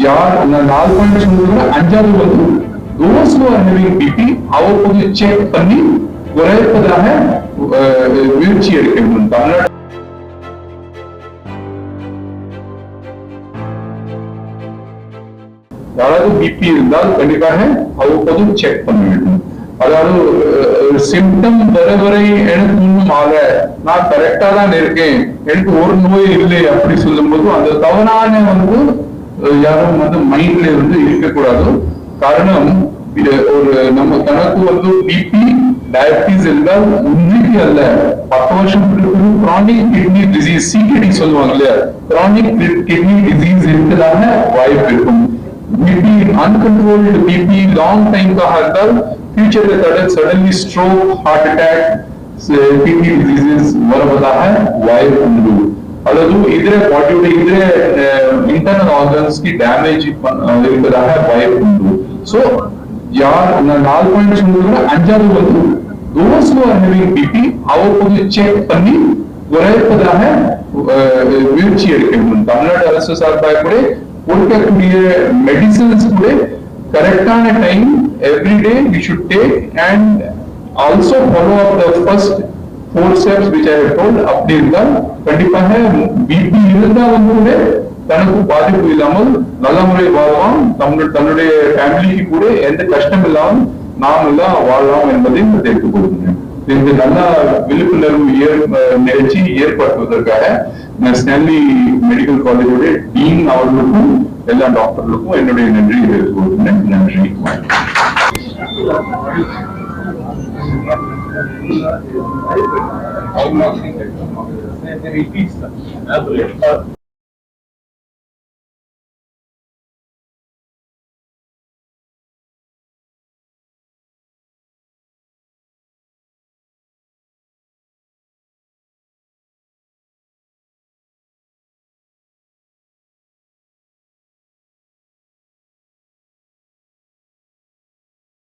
யார் நான் நாலு பாயிண்ட் அஞ்சாவது வந்து those who are having BP அவ்வப்போது செக் பண்ணி குறைப்பதாக முயற்சி எடுக்க வேண்டும். தமிழ்நாடு யாராவது பிபி இருந்தால் கண்டிப்பாக அவ்வப்போது செக் பண்ண வேண்டும். அதாவது சிம்டம் வர வரை எனக்கு ஒன்றும் ஆக நான் கரெக்டா தான் இருக்கேன். எனக்கு ஒரு நோய் இல்லை அப்படி சொல்லும் போது அந்த தவறான வந்து அஹ், யாரும் வந்து மைண்ட்ல இருந்து இருக்கக்கூடாது காரணம் இது ஒரு நம்ம கணக்கு வந்து பிபி டயபிட்டிஸ் இருந்தால் உண்மைக்கு அல்ல பத்து வருஷம் கிரானிக் கிட்னி டிசீஸ் சிகிடி சொல்லுவாங்க இல்லையா கிரானிக் கிட்னி டிசீஸ் இருக்கிறதாக வாய்ப்பு இருக்கும் பிபி அன்கண்ட்ரோல்டு பிபி லாங் டைம்காக இருந்தால் ஃபியூச்சர்ல தடன் suddenly stroke heart attack kidney diseases வருவதாக வாய்ப்பு உண்டு அல்லது இதர பாடியோட இதர இன்டர்னல் ஆர்கன்ஸ்க்கு டேமேஜ் இருப்பதாக வாய்ப்பு உண்டு சோ யார் நான் நாலு பாயிண்ட் சொல்றது அஞ்சாவது வந்து those who are having BP அவ்வப்போது செக் பண்ணி குறைப்பதாக அஹ், முயற்சி எடுக்க வேண்டும் தமிழ்நாடு அரசு சார்பாக கூட கொடுக்கக்கூடிய மெடிசன்ஸ் கூட கரெக்டான time every day we should take and also follow up the first four steps which I told அப்படி இருந்தால் கண்டிப்பாக பிபி இருந்தால் வந்து கூட தனக்கு பாதிப்பு இல்லாமல் நல்ல முறை வாழ்வான். தன்னுடைய தன்னுடைய ஃபேமிலிக்கு கூட எந்த கஷ்டம் இல்லாமல் நாம் எல்லாம் வாழலாம் என்பதை தெரிந்து கொள்கிறேன். இந்த நல்ல விழிப்புணர்வு ஏற்- நிகழ்ச்சி ஏற்படுத்துவதற்காக நான் மெடிக்கல் காலேஜோட டீன் அவர்களுக்கும் எல்லா டாக்டர்களுக்கும் என்னுடைய நன்றி தெரிவித்துக் கொள்கிறேன். நன்றி. Alguma coisa, repista, né, do